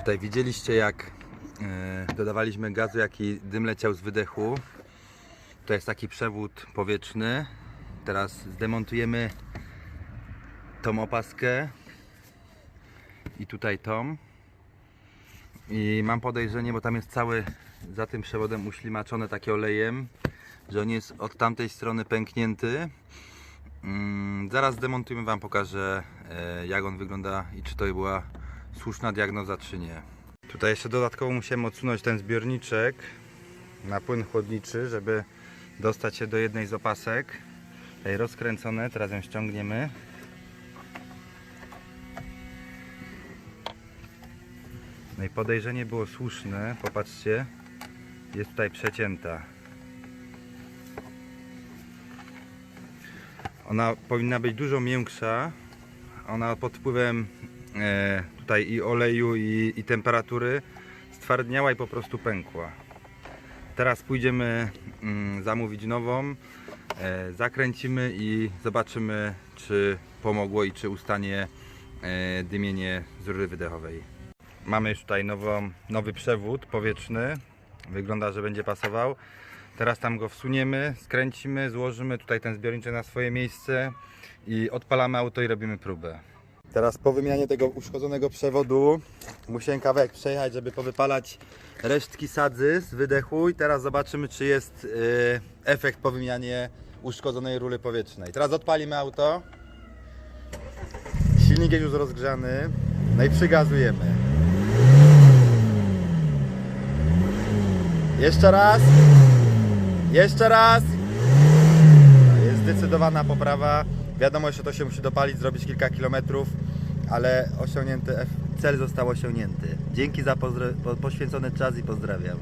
Tutaj widzieliście jak e, dodawaliśmy gazu, jaki dym leciał z wydechu. To jest taki przewód powietrzny. Teraz zdemontujemy tą opaskę i tutaj tą. I mam podejrzenie, bo tam jest cały za tym przewodem uślimaczony takie olejem, że on jest od tamtej strony pęknięty. Mm, zaraz demontujemy Wam, pokażę e, jak on wygląda i czy to była słuszna diagnoza czy nie. Tutaj jeszcze dodatkowo musiałem odsunąć ten zbiorniczek na płyn chłodniczy, żeby dostać się do jednej z opasek. Tutaj rozkręcone, teraz ją ściągniemy. No i podejrzenie było słuszne, popatrzcie, jest tutaj przecięta. Ona powinna być dużo miększa. Ona pod wpływem tutaj i oleju i, i temperatury stwardniała i po prostu pękła. Teraz pójdziemy mm, zamówić nową, e, zakręcimy i zobaczymy czy pomogło i czy ustanie e, dymienie z rury wydechowej. Mamy już tutaj nową, nowy przewód powietrzny. Wygląda, że będzie pasował. Teraz tam go wsuniemy, skręcimy, złożymy tutaj ten zbiorniczek na swoje miejsce i odpalamy auto i robimy próbę. Teraz po wymianie tego uszkodzonego przewodu musiałem kawałek przejechać, żeby powypalać resztki sadzy z wydechu i teraz zobaczymy czy jest y, efekt po wymianie uszkodzonej rury powietrznej. Teraz odpalimy auto. Silnik jest już rozgrzany. No i przygazujemy. Jeszcze raz. Jeszcze raz. Jest zdecydowana poprawa. Wiadomo, że to się musi dopalić, zrobić kilka kilometrów, ale osiągnięty, cel został osiągnięty. Dzięki za poświęcony czas i pozdrawiam.